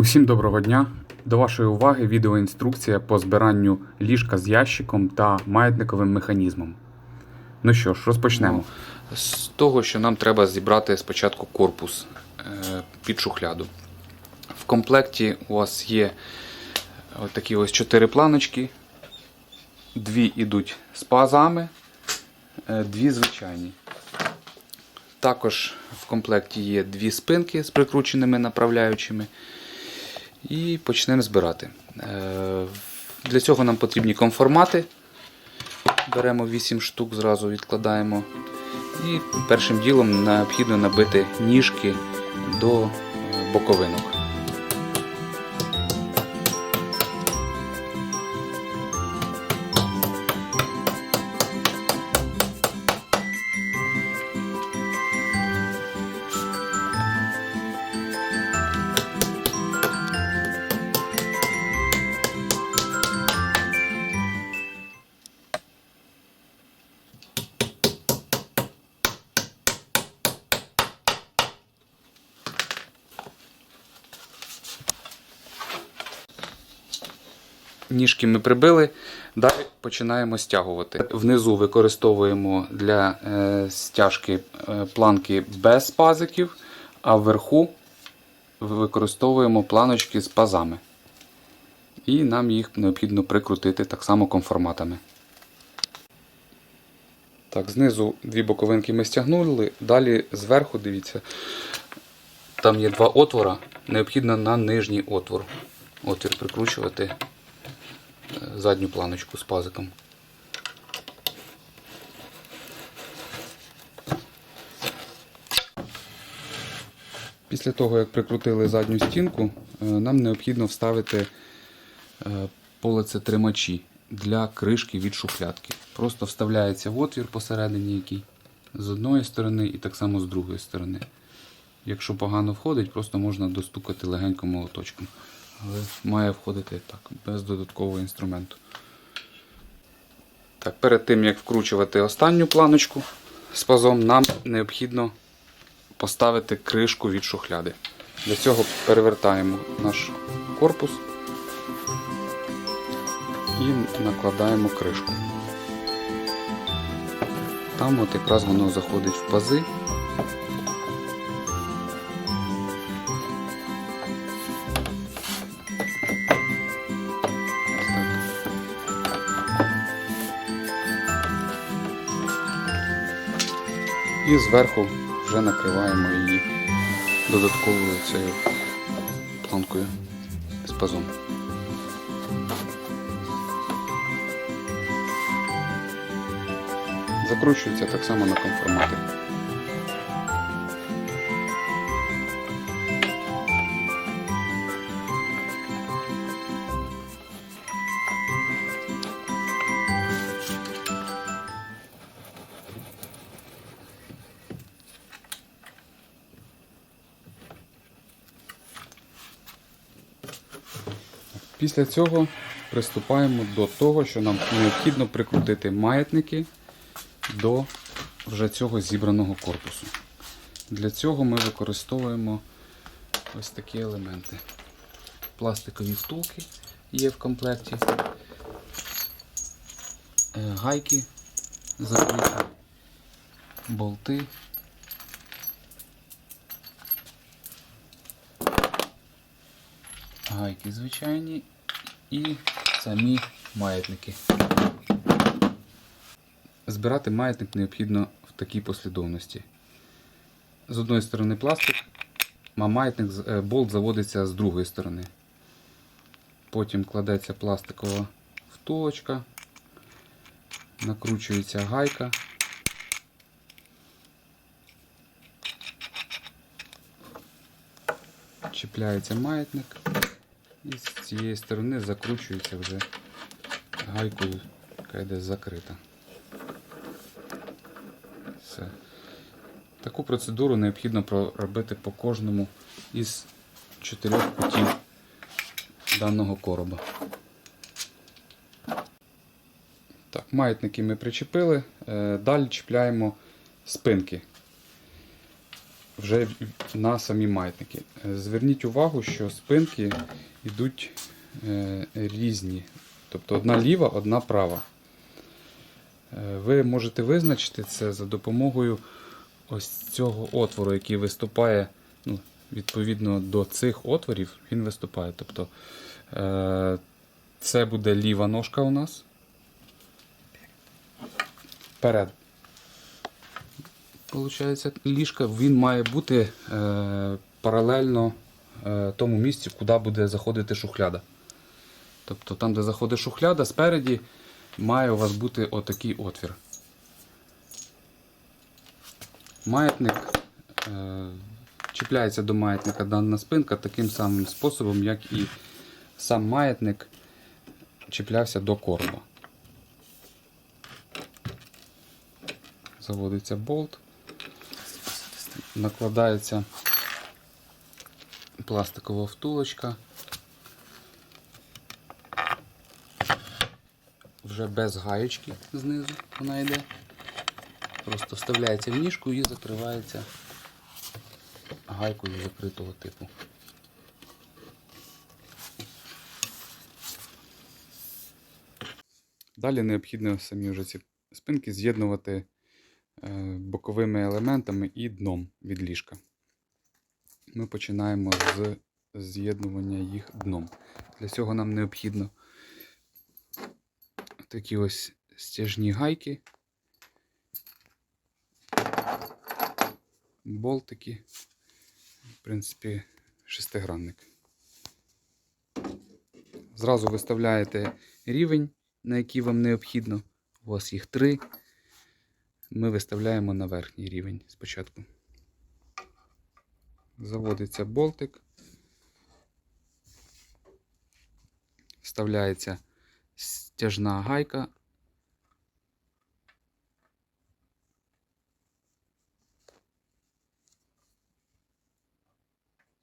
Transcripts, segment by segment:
Усім доброго дня! До вашої уваги відеоінструкція по збиранню ліжка з ящиком та маятниковим механізмом. Ну що ж, розпочнемо. З того, що нам треба зібрати спочатку корпус е, під шухляду. В комплекті у вас є от такі ось чотири планочки. Дві йдуть з пазами, е, дві звичайні. Також в комплекті є дві спинки з прикрученими направляючими. І почнемо збирати. Е, Для цього нам потрібні конформати. Беремо 8 штук, зразу відкладаємо. І першим ділом необхідно набити ніжки до боковинок. Ніжки ми прибили, далі починаємо стягувати. Внизу використовуємо для е, стяжки е, планки без пазиків, а вверху використовуємо планочки з пазами. І нам їх необхідно прикрутити так само конформатами. Так, знизу дві боковинки ми стягнули, далі зверху, дивіться, там є два отвора, необхідно на нижній отвор. Отвір прикручувати задню планочку з пазиком. Після того, як прикрутили задню стінку, е, нам необхідно вставити е, полицетримачі для кришки від шухлядки. Просто вставляється в отвір посередині який з одної сторони і так само з другої сторони. Якщо погано входить, просто можна достукати легенько молоточком. Але має входити так, без додаткового інструменту. Так, Перед тим як вкручувати останню планочку з пазом, нам необхідно поставити кришку від шухляди. Для цього перевертаємо наш корпус і накладаємо кришку. Там от якраз воно заходить в пази. І зверху вже накриваємо її додатковою цією планкою з пазом. Закручується так само на конформаті. Після цього приступаємо до того, що нам необхідно прикрутити маятники до вже цього зібраного корпусу. Для цього ми використовуємо ось такі елементи. Пластикові втулки є в комплекті, е, гайки закриті, болти. Гайки звичайні і самі маятники. Збирати маятник необхідно в такій послідовності. З одної сторони пластик, а маятник е, болт заводиться з другої сторони. Потім кладеться пластикова втулочка, накручується гайка. Чіпляється маятник і з цієї сторони закручується вже гайкою, яка йде закрита. Все. Таку процедуру необхідно проробити по кожному із чотирьох кутів даного короба. Так, маятники ми причепили, Е, далі чіпляємо спинки. вже на самі маятники. Е, Зверніть увагу, що спинки йдуть е, різні. Тобто одна ліва, одна права. Е, Ви можете визначити це за допомогою ось цього отвору, який виступає ну, відповідно до цих отворів, він виступає. Тобто е, це буде ліва ножка у нас. Вперед. Получається, ліжка він має бути е, паралельно тому місцю, куди буде заходити шухляда. Тобто там, де заходить шухляда, спереді має у вас бути отакий отвір. Маятник е, чіпляється до маятника дана спинка таким самим способом, як і сам маятник чіплявся до короба. Заводиться болт, накладається пластикова втулочка. Вже без гаєчки знизу вона йде. Просто вставляється в ніжку і закривається гайкою закритого типу. Далі необхідно самі вже ці спинки з'єднувати е, боковими елементами і дном від ліжка. Ми починаємо з з'єднування їх дном. Для цього нам необхідно такі ось стяжні гайки, болтики, в принципі, шестигранник. Зразу виставляєте рівень, на який вам необхідно. У вас їх три. Ми виставляємо на верхній рівень спочатку. Заводиться болтик. Вставляється стяжна гайка.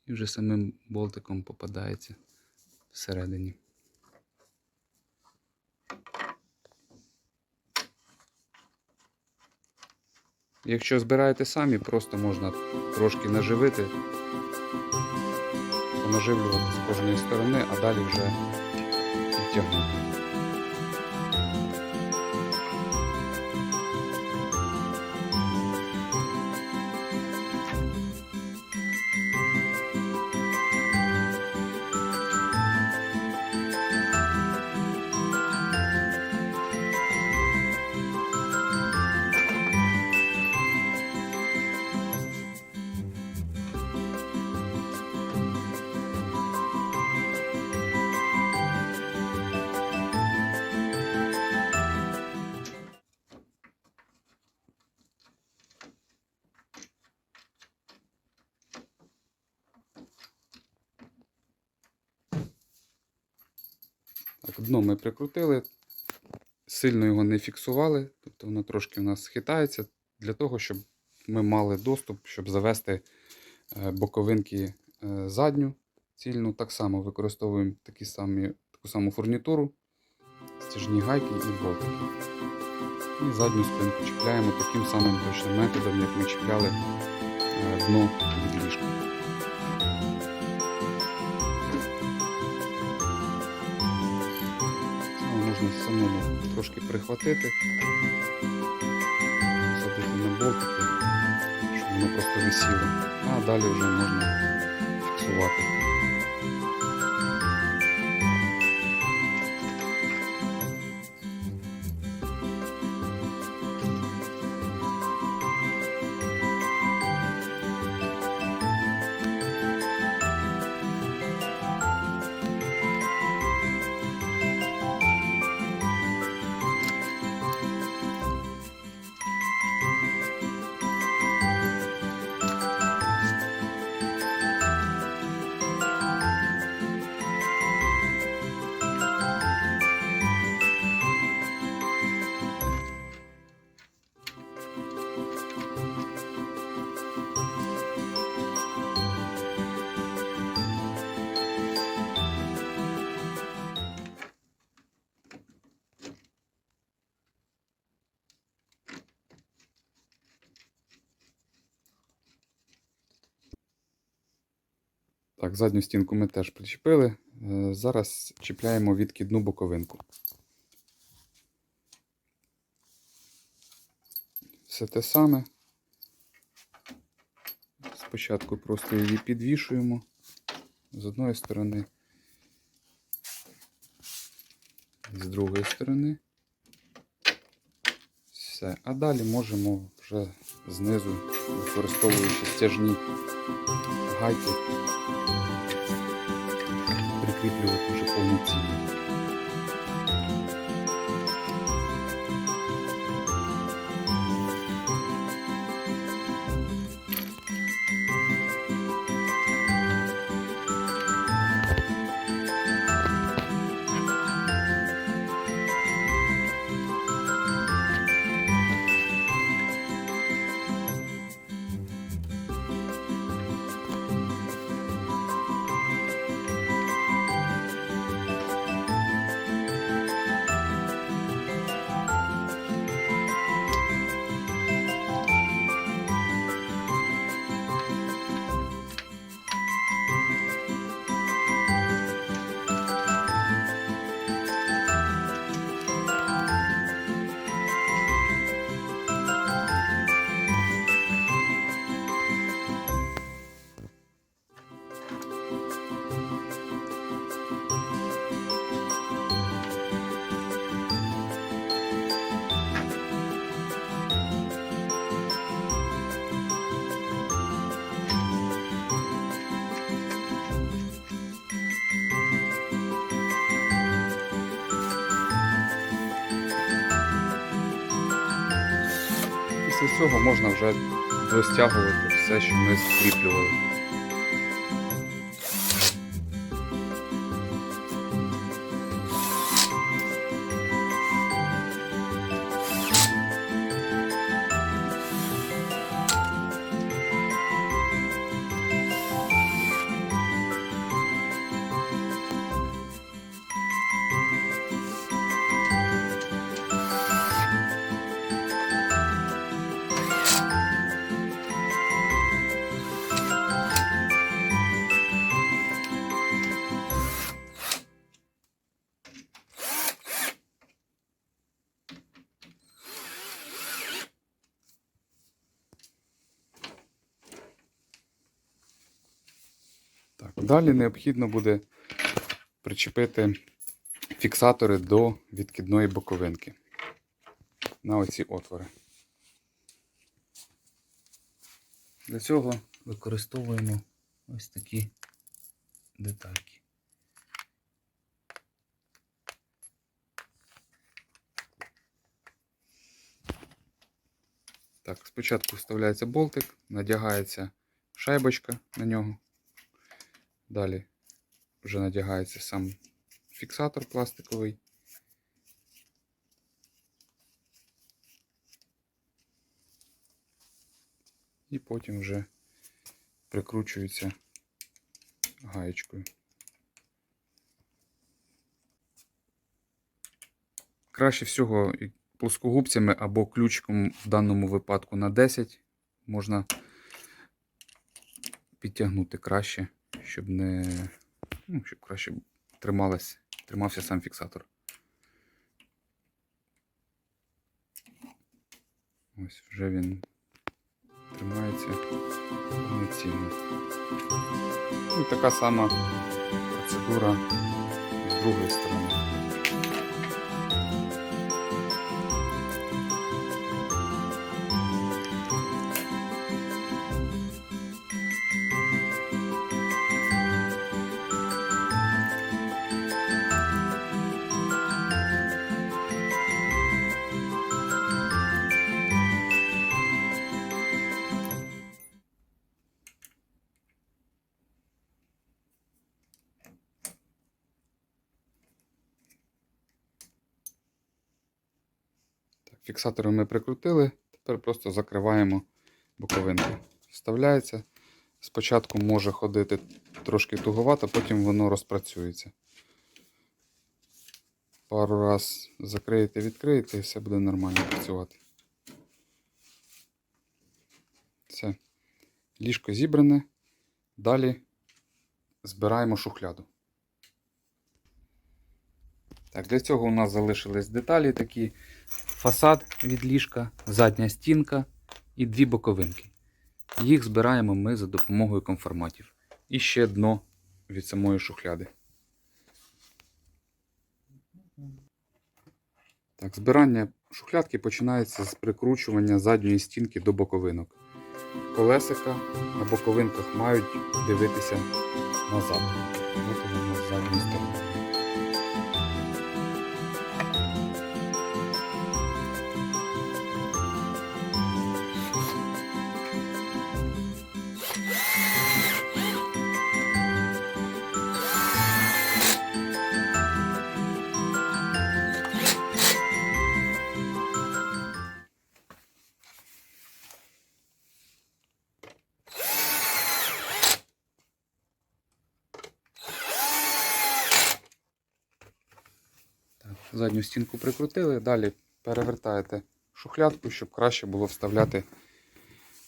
І вже самим болтиком попадається всередині. Якщо збираєте самі, просто можна трошки наживити, понаживлювати з кожної сторони, а далі вже підтягнути. Дно ми прикрутили, сильно його не фіксували, тобто воно трошки у нас хитається для того, щоб ми мали доступ, щоб завести е, боковинки е, задню цільну. Так само використовуємо такі самі, таку саму фурнітуру, стяжні гайки і болтики. І задню спинку чіпляємо таким самим точним методом, як ми чіпляли е, дно від ліжка. Самому трошки прихватити, садити на болтики, щоб воно просто висіло, а далі вже можна фіксувати. Так, задню стінку ми теж причепили. Е, Зараз чіпляємо відкидну боковинку. Все те саме. Спочатку просто її підвішуємо з одної сторони, з другої сторони. Все. А далі можемо вже знизу, використовуючи стяжні гайки, прикріплювати вже повноцінно. Цього можна вже достягувати все, що ми скріплювали. Далі необхідно буде причепити фіксатори до відкидної боковинки на оці отвори. Для цього використовуємо ось такі детальки. Так, спочатку вставляється болтик, надягається шайбочка на нього. Далі вже надягається сам фіксатор пластиковий. І потім вже прикручується гаєчкою. Краще всього плоскогубцями або ключиком в даному випадку на 10 можна підтягнути краще, щоб не ну, щоб краще трималась, тримався сам фіксатор. Ось вже він тримається повноцінно. Ну, і така сама процедура з другої сторони. Фіксатори ми прикрутили, тепер просто закриваємо боковинку. Вставляється. Спочатку може ходити трошки туговато, потім воно розпрацюється. Пару раз закриєте, відкриєте і все буде нормально працювати. Все. Ліжко зібране. Далі збираємо шухляду. Так, для цього у нас залишились деталі такі: фасад від ліжка, задня стінка і дві боковинки. Їх збираємо ми за допомогою конформатів. І ще дно від самої шухляди. Так, збирання шухлядки починається з прикручування задньої стінки до боковинок. Колесика на боковинках мають дивитися назад. От воно з задньої. Задню стінку прикрутили, далі перевертаєте шухлядку, щоб краще було вставляти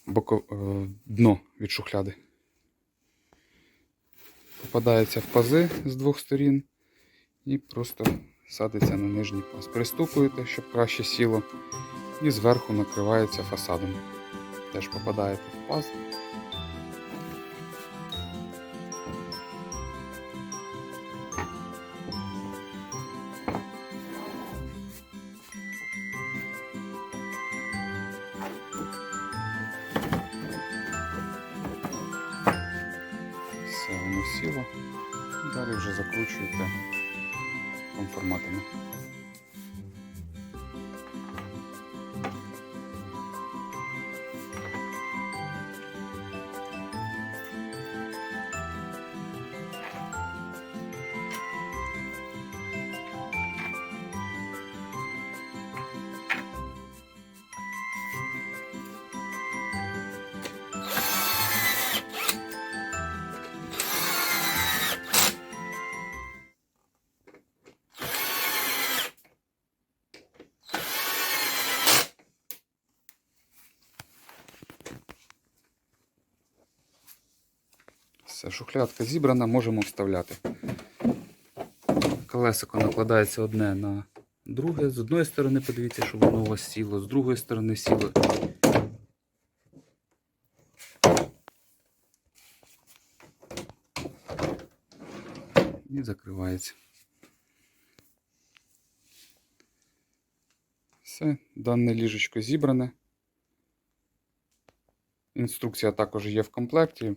боко... е, дно від шухляди. Попадається в пази з двох сторін і просто садиться на нижній паз. Пристукуєте, щоб краще сіло, і зверху накривається фасадом. Теж попадаєте в паз. Вже закручуєте конформатами. Все, шухлядка зібрана, можемо вставляти. Колесико накладається одне на друге. З одної сторони, подивіться, щоб воно у вас сіло, з другої сторони сіло. І закривається. Все, дане ліжечко зібране. Інструкція також є в комплекті.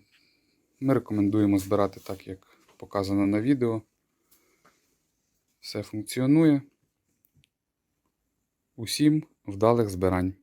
Ми рекомендуємо збирати так, як показано на відео. Все функціонує. Усім вдалих збирань.